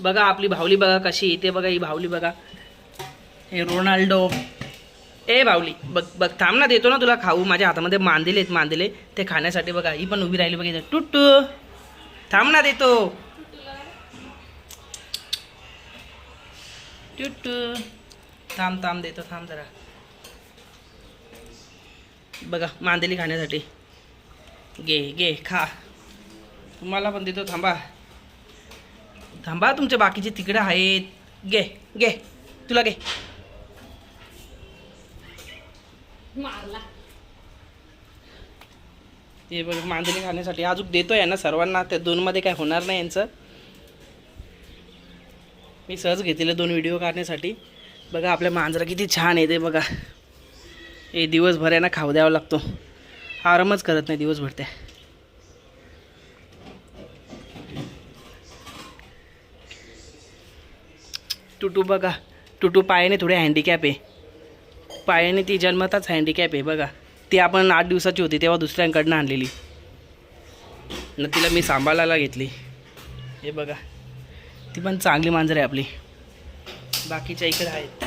बघा आपली भावली बघा कशी येते बघा ही भावली बघा. हे रोनाल्डो. ए भावली बघ बघ थांब ना देतो ना तुला खाऊ. माझ्या हातामध्ये मांदिले आहेत मांदिले ते खाण्यासाठी बघा ही पण उभी राहिली बघा टुट थांब ना देतो. टुट्टू थांब थांब देतो थांब जरा. बघा मांदेली खाण्यासाठी. घे घे खा. तुम्हाला पण देतो थांबा. थांबा तुमचे बाकीचे तिकडे आहेत. घे घे. तुला घे. ते बघ मांदेली खाण्यासाठी अजून देतो यांना सर्वांना. त्या दोनमध्ये काय होणार नाही यांचं. मी सहज घेतलेलं दोन व्हिडिओ काढण्यासाठी. बघा आपल्या मांजरा किती छान येते बघा. हे दिवसभर यांना खाऊ द्यावा लागतो. आरामच करत नाही दिवसभर त्या टुटू बघा. टुटू पायाने थोडे हँडिकॅप आहे. पायाने ती जन्मताच हँडिकॅप आहे बघा. ती आपण आठ दिवसाची होती तेव्हा दुसऱ्यांकडनं आणलेली. न तिला मी सांभाळायला घेतली. हे बघा. ती पण चांगली मांजर आहे आपली. बाकीच्या इकडे आहेत.